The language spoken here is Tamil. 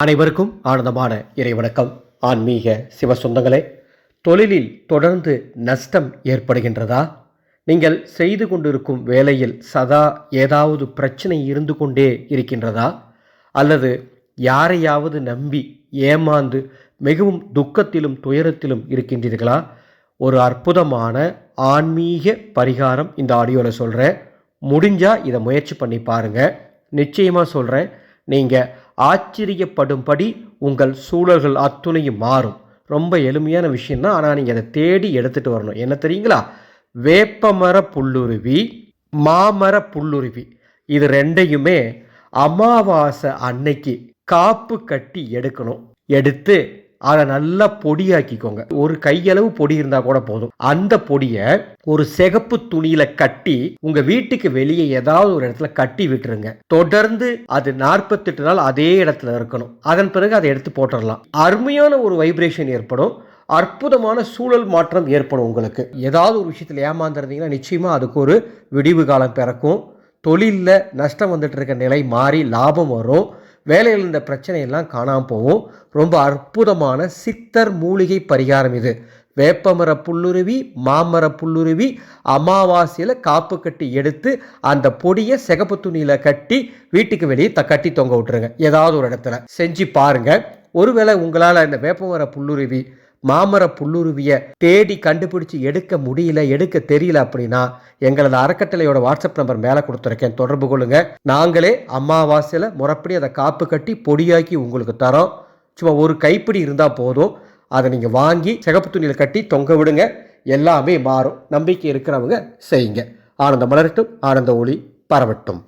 அனைவருக்கும் ஆனந்தமான இறைவணக்கம். ஆன்மீக சிவ சொந்தங்களே தொழிலில் தொடர்ந்து நஷ்டம் ஏற்படுகின்றதா? நீங்கள் செய்து கொண்டிருக்கும் வேலையில் சதா ஏதாவது பிரச்சனை இருந்து கொண்டே இருக்கின்றதா? அல்லது யாரையாவது நம்பி ஏமாந்து மிகவும் துக்கத்திலும் துயரத்திலும் இருக்கின்றீர்களா? ஒரு அற்புதமான ஆன்மீக பரிகாரம் இந்த ஆடியோவில் சொல்கிறேன் முடிஞ்சால் இதை முயற்சி பண்ணி பாருங்கள் நிச்சயமாக சொல்கிறேன் நீங்கள் ஆச்சரியப்படும்படி உங்கள் சூழல்கள் அத்துணையும் மாறும். ரொம்ப எளிமையான விஷயம்தான். ஆனால் நீங்கள் அதை தேடி எடுத்துகிட்டு வரணும். என்ன தெரியுங்களா? வேப்பமர புல்லுருவி மாமர புல்லுருவி. இது ரெண்டையுமே அமாவாசை அன்னைக்கு காப்பு கட்டி எடுக்கணும். எடுத்து அதை நல்லா பொடியாக்கிக்கோங்க. ஒரு கையளவு பொடி இருந்தால் கூட போதும். அந்த பொடியை ஒரு சிகப்பு துணியில கட்டி உங்க வீட்டுக்கு வெளியே ஏதாவது ஒரு இடத்துல கட்டி விட்டுருங்க. தொடர்ந்து அது நாற்பத்தெட்டு நாள் அதே இடத்துல இருக்கணும். அதன் பிறகு அதை எடுத்து போட்டுடலாம் அருமையான ஒரு வைப்ரேஷன் ஏற்படும். அற்புதமான சூழல் மாற்றம் ஏற்படும் உங்களுக்கு. ஏதாவது ஒரு விஷயத்தில் ஏமாந்துருந்தீங்கன்னா நிச்சயமாக அதுக்கு ஒரு விடிவு காலம் பிறக்கும். தொழிலில் நஷ்டம் வந்துட்டு இருக்க நிலை மாறி லாபம் வரும். வேலையில் இருந்த பிரச்சனையெல்லாம் காணாமல் போகும். ரொம்ப அற்புதமான சித்தர் மூலிகை பரிகாரம் இது. வேப்பமர புல்லுருவி மாமர புல்லுருவி அமாவாசையில் காப்பு கட்டி எடுத்து அந்த பொடியை சிகப்பு துணியில் கட்டி வீட்டுக்கு வெளியே த கட்டி தொங்க விட்டுருங்க. ஏதாவது ஒரு இடத்துல. செஞ்சு பாருங்க. ஒருவேளை உங்களால் இந்த வேப்பமர புல்லுருவி மாமர புல்லுருவியை தேடி கண்டுபிடிச்சு எடுக்க முடியல எடுக்க தெரியல அப்படின்னா எங்களது அறக்கட்டளையோட வாட்ஸ்அப் நம்பர் மேலே கொடுத்துருக்கேன். தொடர்பு கொள்ளுங்க. நாங்களே அமாவாசையில் முறைப்படி அதை காப்பு கட்டி பொடியாக்கி உங்களுக்கு தரோம். சும்மா ஒரு கைப்பிடி இருந்தால் போதும். அதை நீங்கள் வாங்கி சிகப்பு துணியில் கட்டி தொங்க விடுங்க. எல்லாமே மாறும். நம்பிக்கை இருக்கிறவங்க செய்யுங்க. ஆனந்த மலரட்டும். ஆனந்த ஒளி பரவட்டும்.